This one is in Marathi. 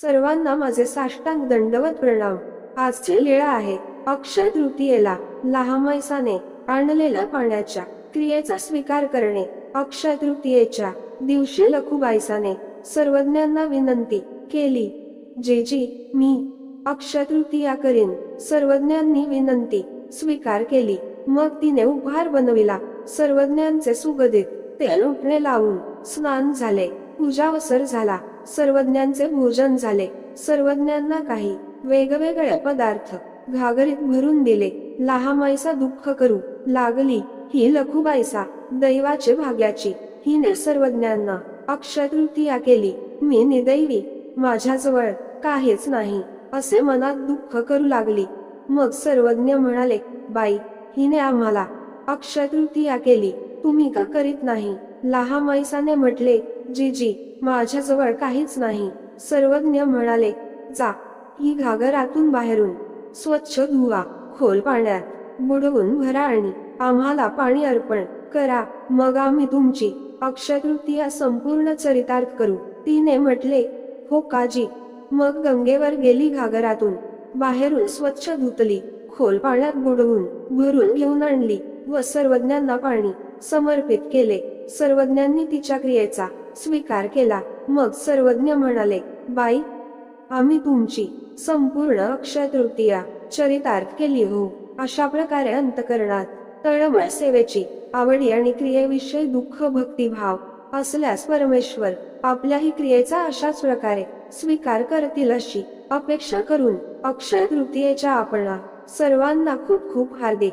सर्वांना माझे साष्टांग दंडवत प्रणाम. आजची लीळा आहे. अक्षय तृतीयेला लहामैसाने आणलेल्या पाण्याच्या क्रियेचा स्वीकार करणे. अक्षय तृतीयेच्या दिवशी लखुबाईसाने सर्वज्ञांना विनंती केली. जे जी मी अक्षय तृतीया करीन. सर्वज्ञांनी विनंती स्वीकार केली. मग तिने उपहार बनविला. सर्वज्ञांचे सुगदित तेल उठणे लावून स्नान झाले. पूजावसर झाला. सर्वज्ञांचे भोजन झाले. सर्वज्ञांना काही वेगवेगळे पदार्थ घागरीत भरून दिले. लहामाईसा दुःख करू लागली ही लखुबाईसा दैवाचे भाग्याची. हिने सर्वज्ञांना अक्षतृतीया केली. मी निदैवी माझ्याजवळ काहीच नाही असे मनात दुःख करू लागली. मग सर्वज्ञ म्हणाले बाई हिने आम्हाला अक्षतृतीया केली. तुम्ही का करीत नाही? लहामाईसाने म्हटले जीजी माझ्याजवळ काहीच नाही. सर्वज्ञ म्हणाले जा ही घागरातून बाहेरून स्वच्छ धुवा खोल पाण्यात बुडवून भरा आणि आम्हाला पाणी अर्पण करा. मग आम्ही तुमची अक्षतृतीया संपूर्ण चरितार्थ करू. तिने म्हटले हो काजी. मग गंगेवर गेली घागरातून. बाहेरून स्वच्छ धुतली खोल पाण्यात बुडवून भरून घेऊन आणली. व सर्वज्ञांना पाणी समर्पित केले. सर्वज्ञांनी तिच्या क्रियेचा स्वीकार केला. मग सर्वज्ञ म्हणाले बाई आम्ही तुमची संपूर्ण अक्षय तृतीया चरितार्थ केली हो. अशा प्रकारे अंतकरणात तळमळ सेवेची आवडी आणि क्रियेविषयी दुःख भक्तिभाव असल्यास परमेश्वर आपल्याही क्रियेचा अशाच प्रकारे स्वीकार करतील अशी अपेक्षा करून अक्षय तृतीयेच्या आपणा सर्वांना खूप खूप हार्दिक